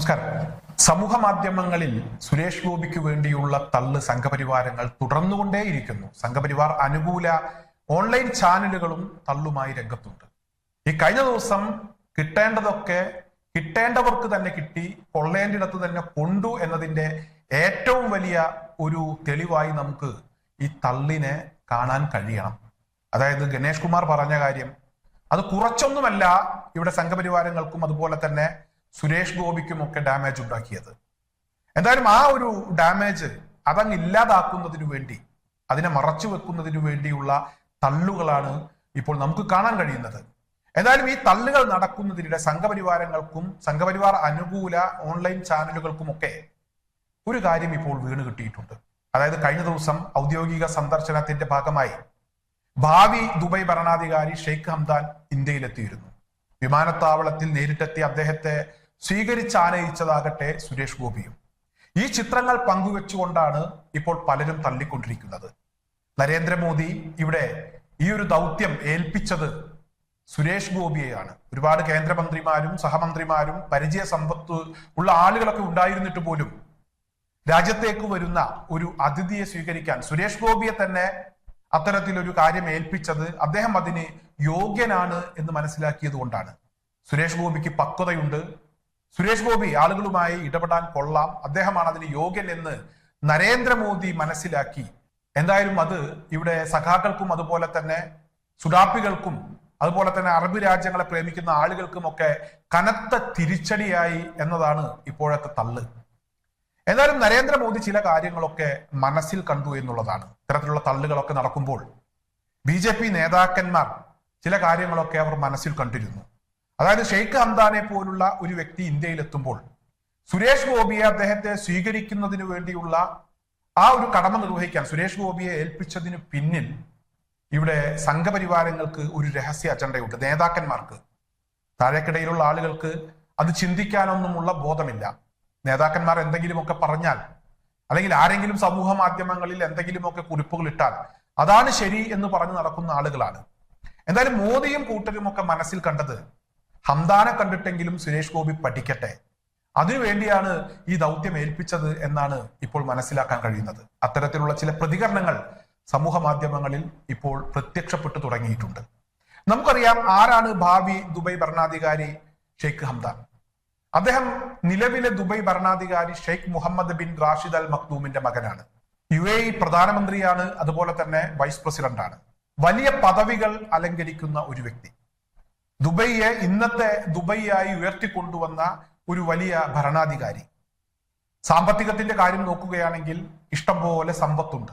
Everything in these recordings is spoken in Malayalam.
നമസ്കാരം. സമൂഹ മാധ്യമങ്ങളിൽ സുരേഷ് ഗോപിക്ക് വേണ്ടിയുള്ള തള്ള് സംഘപരിവാരങ്ങൾ തുടർന്നുകൊണ്ടേയിരിക്കുന്നു. സംഘപരിവാർ അനുകൂല ഓൺലൈൻ ചാനലുകളും തള്ളുമായി രംഗത്തുണ്ട്. ഈ കഴിഞ്ഞ ദിവസം കിട്ടേണ്ടതൊക്കെ കിട്ടേണ്ടവർക്ക് തന്നെ കിട്ടി കൊള്ളേണ്ടിടത്ത് തന്നെ കൊണ്ടു എന്നതിന്റെ ഏറ്റവും വലിയ ഒരു തെളിവായി നമുക്ക് ഈ തള്ളിനെ കാണാൻ കഴിയണം. അതായത് ഗണേഷ് കുമാർ പറഞ്ഞ കാര്യം അത് കുറച്ചൊന്നുമല്ല ഇവിടെ സംഘപരിവാരങ്ങൾക്കും അതുപോലെ തന്നെ സുരേഷ് ഗോപിക്കും ഒക്കെ ഡാമേജ് ഉണ്ടാക്കിയത്. എന്തായാലും ആ ഒരു ഡാമേജ് അതങ്ങ് ഇല്ലാതാക്കുന്നതിനു വേണ്ടി അതിനെ മറച്ചു വെക്കുന്നതിനു വേണ്ടിയുള്ള തള്ളുകളാണ് ഇപ്പോൾ നമുക്ക് കാണാൻ കഴിയുന്നത്. എന്തായാലും ഈ തള്ളുകൾ നടക്കുന്നതിനിടെ സംഘപരിവാരങ്ങൾക്കും സംഘപരിവാർ അനുകൂല ഓൺലൈൻ ചാനലുകൾക്കും ഒക്കെ ഒരു കാര്യം ഇപ്പോൾ വീണ് കിട്ടിയിട്ടുണ്ട്. അതായത് കഴിഞ്ഞ ദിവസം ഔദ്യോഗിക സന്ദർശനത്തിന്റെ ഭാഗമായി ഭാവി ദുബൈ ഭരണാധികാരി ഷെയ്ഖ് ഹംദാൻ ഇന്ത്യയിലെത്തിയിരുന്നു. വിമാനത്താവളത്തിൽ നേരിട്ടെത്തി അദ്ദേഹത്തെ സ്വീകരിച്ചാനയിച്ചതാകട്ടെ സുരേഷ് ഗോപിയും. ഈ ചിത്രങ്ങൾ പങ്കുവെച്ചുകൊണ്ടാണ് ഇപ്പോൾ പലരും തള്ളിക്കൊണ്ടിരിക്കുന്നത്. നരേന്ദ്രമോദി ഇവിടെ ഈ ഒരു ദൗത്യം ഏൽപ്പിച്ചത് സുരേഷ് ഗോപിയെയാണ്. ഒരുപാട് കേന്ദ്രമന്ത്രിമാരും സഹമന്ത്രിമാരും പരിചയ സമ്പത്ത് ഉള്ള ആളുകളൊക്കെ ഉണ്ടായിരുന്നിട്ട് പോലും രാജ്യത്തേക്ക് വരുന്ന ഒരു അതിഥിയെ സ്വീകരിക്കാൻ സുരേഷ് ഗോപിയെ തന്നെ അത്തരത്തിലൊരു കാര്യം ഏൽപ്പിച്ചത് അദ്ദേഹം അതിന് യോഗ്യനാണ് എന്ന് മനസ്സിലാക്കിയത് കൊണ്ടാണ്. സുരേഷ് ഗോപിക്ക് പക്വതയുണ്ട്. സുരേഷ് ഗോപി ആളുകളുമായി ഇടപെടാൻ കൊള്ളാം. അദ്ദേഹമാണ് അതിന് യോഗ്യൻ എന്ന് നരേന്ദ്രമോദി മനസ്സിലാക്കി. എന്തായാലും അത് ഇവിടെ സഖാക്കൾക്കും അതുപോലെ തന്നെ സുഡാപ്പികൾക്കും അതുപോലെ തന്നെ അറബ് രാജ്യങ്ങളെ പ്രേമിക്കുന്ന ആളുകൾക്കും ഒക്കെ കനത്ത തിരിച്ചടിയായി എന്നതാണ് ഇപ്പോഴത്തെ തള്ള്. എന്നാലും നരേന്ദ്രമോദി ചില കാര്യങ്ങളൊക്കെ മനസ്സിൽ കണ്ടു എന്നുള്ളതാണ്. ഇത്തരത്തിലുള്ള തള്ളുകളൊക്കെ നടക്കുമ്പോൾ ബി നേതാക്കന്മാർ ചില കാര്യങ്ങളൊക്കെ അവർ മനസ്സിൽ കണ്ടിരുന്നു. അതായത് ഷെയ്ഖ് ഹംദാനെ പോലുള്ള ഒരു വ്യക്തി ഇന്ത്യയിലെത്തുമ്പോൾ സുരേഷ് ഗോപിയെ അദ്ദേഹത്തെ സ്വീകരിക്കുന്നതിന് വേണ്ടിയുള്ള ആ ഒരു കടമ നിർവഹിക്കാൻ സുരേഷ് ഗോപിയെ ഏൽപ്പിച്ചതിന് പിന്നിൽ ഇവിടെ സംഘപരിവാരങ്ങൾക്ക് ഒരു രഹസ്യ അജണ്ടയുണ്ട്. നേതാക്കന്മാർക്ക്. താഴേക്കിടയിലുള്ള ആളുകൾക്ക് അത് ചിന്തിക്കാനൊന്നുമുള്ള ബോധമില്ല. നേതാക്കന്മാർ എന്തെങ്കിലുമൊക്കെ പറഞ്ഞാൽ അല്ലെങ്കിൽ ആരെങ്കിലും സമൂഹ മാധ്യമങ്ങളിൽ എന്തെങ്കിലുമൊക്കെ കുറിപ്പുകൾ ഇട്ടാൽ അതാണ് ശരി എന്ന് പറഞ്ഞു നടക്കുന്ന ആളുകളാണ്. എന്തായാലും മോദിയും കൂട്ടരും ഒക്കെ മനസ്സിൽ കണ്ടത് ഹംദാനെ കണ്ടിട്ടെങ്കിലും സുരേഷ് ഗോപി പഠിക്കട്ടെ. അതിനുവേണ്ടിയാണ് ഈ ദൗത്യം ഏൽപ്പിച്ചത് എന്നാണ് ഇപ്പോൾ മനസ്സിലാക്കാൻ കഴിയുന്നത്. അത്തരത്തിലുള്ള ചില പ്രതികരണങ്ങൾ സമൂഹ മാധ്യമങ്ങളിൽ ഇപ്പോൾ പ്രത്യക്ഷപ്പെട്ടു തുടങ്ങിയിട്ടുണ്ട്. നമുക്കറിയാം ആരാണ് ഭാവി ദുബൈ ഭരണാധികാരി ഷെയ്ഖ് ഹംദാൻ. അദ്ദേഹം നിലവിലെ ദുബൈ ഭരണാധികാരി Sheikh Mohammed bin Rashid Al മഖ്ദൂമിന്റെ മകനാണ്. യു എ പ്രധാനമന്ത്രിയാണ് അതുപോലെ തന്നെ വൈസ് പ്രസിഡന്റാണ്. വലിയ പദവികൾ അലങ്കരിക്കുന്ന ഒരു വ്യക്തി. ദുബൈയെ ഇന്നത്തെ ദുബൈയായി ഉയർത്തിക്കൊണ്ടുവന്ന ഒരു വലിയ ഭരണാധികാരി. സാമ്പത്തികത്തിന്റെ കാര്യം നോക്കുകയാണെങ്കിൽ ഇഷ്ടംപോലെ സമ്പത്തുണ്ട്.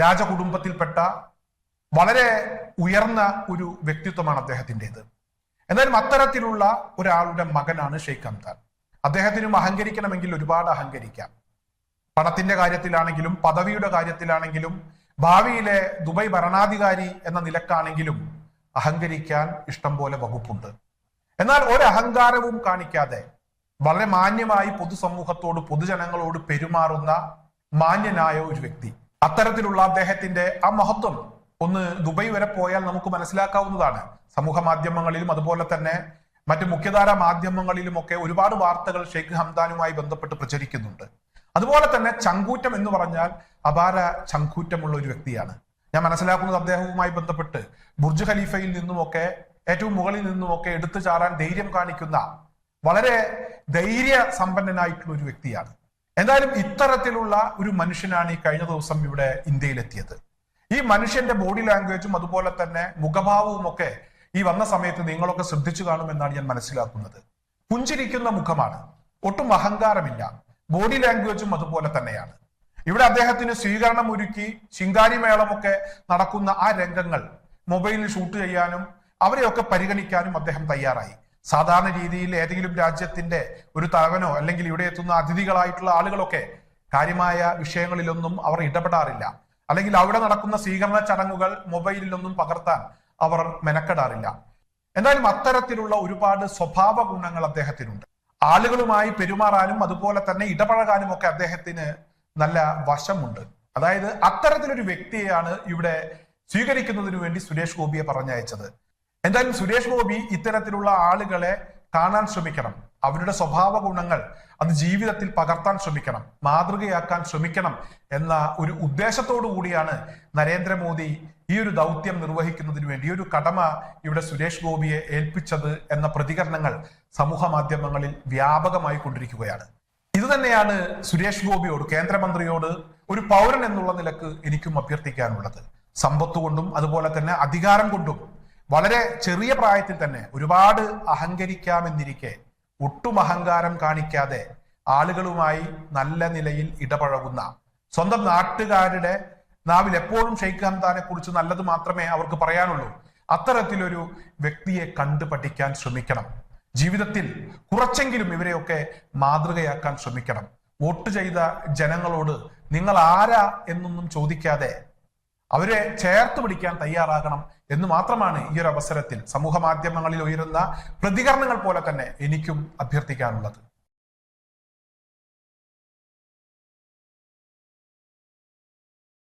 രാജകുടുംബത്തിൽപ്പെട്ട വളരെ ഉയർന്ന ഒരു വ്യക്തിത്വമാണ് അദ്ദേഹത്തിന്റെത്. എന്നാലും അത്തരത്തിലുള്ള ഒരാളുടെ മകനാണ് ഷെയ്ഖ് അംതാൻ അദ്ദേഹത്തിനും അഹങ്കരിക്കണമെങ്കിൽ ഒരുപാട് അഹങ്കരിക്കാം. പണത്തിന്റെ കാര്യത്തിലാണെങ്കിലും പദവിയുടെ കാര്യത്തിലാണെങ്കിലും ഭാവിയിലെ ദുബൈ ഭരണാധികാരി എന്ന നിലക്കാണെങ്കിലും അഹങ്കരിക്കാൻ ഇഷ്ടം പോലെ വകുപ്പുണ്ട്. എന്നാൽ ഒരു അഹങ്കാരവും കാണിക്കാതെ വളരെ മാന്യമായി പൊതുസമൂഹത്തോട് പൊതുജനങ്ങളോട് പെരുമാറുന്ന മാന്യനായ ഒരു വ്യക്തി. അത്തരത്തിലുള്ള അദ്ദേഹത്തിന്റെ ആ മഹത്വം ഒന്ന് ദുബൈ വരെ പോയാൽ നമുക്ക് മനസ്സിലാക്കാവുന്നതാണ്. സമൂഹ മാധ്യമങ്ങളിലും അതുപോലെ തന്നെ മറ്റു മുഖ്യധാര മാധ്യമങ്ങളിലും ഒക്കെ ഒരുപാട് വാർത്തകൾ ഷെയ്ഖ് ഹംദാനുമായി ബന്ധപ്പെട്ട് പ്രചരിക്കുന്നുണ്ട്. അതുപോലെ തന്നെ ചങ്കൂറ്റം എന്ന് പറഞ്ഞാൽ അപാര ചങ്കൂറ്റമുള്ള ഒരു വ്യക്തിയാണ്. ഞാൻ മനസ്സിലാക്കുന്നത് അദ്ദേഹവുമായി ബന്ധപ്പെട്ട് ബുർജ് ഖലീഫയിൽ നിന്നുമൊക്കെ ഏറ്റവും മുകളിൽ നിന്നുമൊക്കെ എടുത്തു ചാടാൻ ധൈര്യം കാണിക്കുന്ന വളരെ ധൈര്യ സമ്പന്നനായിട്ടുള്ള ഒരു വ്യക്തിയാണ്. എന്തായാലും ഇത്തരത്തിലുള്ള ഒരു മനുഷ്യനാണ് ഈ കഴിഞ്ഞ ദിവസം ഇവിടെ ഇന്ത്യയിലെത്തിയത്. ഈ മനുഷ്യന്റെ ബോഡി ലാംഗ്വേജും അതുപോലെ തന്നെ മുഖഭാവവും ഒക്കെ ഈ വന്ന സമയത്ത് നിങ്ങളൊക്കെ ശ്രദ്ധിച്ചു കാണുമെന്നാണ് ഞാൻ മനസ്സിലാക്കുന്നത്. പുഞ്ചിരിക്കുന്ന മുഖമാണ്. ഒട്ടും അഹങ്കാരമില്ല. ബോഡി ലാംഗ്വേജും അതുപോലെ തന്നെയാണ്. ഇവിടെ അദ്ദേഹത്തിന് സ്വീകരണം ഒരുക്കി ശിങ്കാരി മേളമൊക്കെ നടക്കുന്ന ആ രംഗങ്ങൾ മൊബൈലിൽ ഷൂട്ട് ചെയ്യാനും അവരെയൊക്കെ പരിഗണിക്കാനും അദ്ദേഹം തയ്യാറായി. സാധാരണ രീതിയിൽ ഏതെങ്കിലും രാജ്യത്തിന്റെ ഒരു തലവനോ അല്ലെങ്കിൽ ഇവിടെ എത്തുന്ന അതിഥികളായിട്ടുള്ള ആളുകളൊക്കെ കാര്യമായ വിഷയങ്ങളിലൊന്നും അവർ ഇടപെടാറില്ല. അല്ലെങ്കിൽ അവിടെ നടക്കുന്ന സ്വീകരണ ചടങ്ങുകൾ മൊബൈലിലൊന്നും പകർത്താൻ അവർ മെനക്കെടാറില്ല. എന്തായാലും അത്തരത്തിലുള്ള ഒരുപാട് സ്വഭാവ ഗുണങ്ങൾ അദ്ദേഹത്തിനുണ്ട്. ആളുകളുമായി പെരുമാറാനും അതുപോലെ തന്നെ ഇടപഴകാനും ഒക്കെ അദ്ദേഹത്തിന് നല്ല വശമുണ്ട്. അതായത് അത്തരത്തിലൊരു വ്യക്തിയെയാണ് ഇവിടെ സ്വീകരിക്കുന്നതിന് വേണ്ടി സുരേഷ് ഗോപിയെ പറഞ്ഞയച്ചത്. എന്തായാലും സുരേഷ് ഗോപി ഇത്തരത്തിലുള്ള ആളുകളെ കാണാൻ ശ്രമിക്കണം. അവരുടെ സ്വഭാവ ഗുണങ്ങൾ അത് ജീവിതത്തിൽ പകർത്താൻ ശ്രമിക്കണം മാതൃകയാക്കാൻ ശ്രമിക്കണം എന്ന ഒരു ഉദ്ദേശത്തോടു കൂടിയാണ് നരേന്ദ്രമോദി ഈ ഒരു ദൗത്യം നിർവഹിക്കുന്നതിന് വേണ്ടി ഒരു കടമ ഇവിടെ സുരേഷ് ഗോപിയെ ഏൽപ്പിച്ചത് എന്ന പ്രതികരണങ്ങൾ സമൂഹ മാധ്യമങ്ങളിൽ വ്യാപകമായി കൊണ്ടിരിക്കുകയാണ്. ഇത് തന്നെയാണ് സുരേഷ് ഗോപിയോട് കേന്ദ്രമന്ത്രിയോട് ഒരു പൗരൻ എന്നുള്ള നിലയ്ക്ക് എനിക്കും അഭ്യർത്ഥിക്കാനുള്ളത്. സമ്പത്ത് കൊണ്ടും അതുപോലെ തന്നെ അധികാരം കൊണ്ടും വളരെ ചെറിയ പ്രായത്തിൽ തന്നെ ഒരുപാട് അഹങ്കരിക്കാമെന്നിരിക്കെ ഒട്ടും അഹങ്കാരം കാണിക്കാതെ ആളുകളുമായി നല്ല നിലയിൽ ഇടപഴകുന്ന സ്വന്തം നാട്ടുകാരുടെ നാവിൽ എപ്പോഴും ഷെയ്ഖ് ഹംദാനെ കുറിച്ച് നല്ലത് മാത്രമേ അവർക്ക് പറയാനുള്ളൂ. അത്തരത്തിലൊരു വ്യക്തിയെ കണ്ടു പഠിക്കാൻ ശ്രമിക്കണം. ജീവിതത്തിൽ കുറച്ചെങ്കിലും ഇവരെയൊക്കെ മാതൃകയാക്കാൻ ശ്രമിക്കണം. വോട്ട് ചെയ്ത ജനങ്ങളോട് നിങ്ങൾ ആരാ എന്നൊന്നും ചോദിക്കാതെ അവരെ ചേർത്ത് പിടിക്കാൻ തയ്യാറാകണം എന്ന് മാത്രമാണ് ഈ ഒരു അവസരത്തിൽ സമൂഹ മാധ്യമങ്ങളിൽ ഉയരുന്ന പ്രതികരണങ്ങൾ പോലെ തന്നെ എനിക്കും അഭ്യർത്ഥിക്കാനുള്ളത്.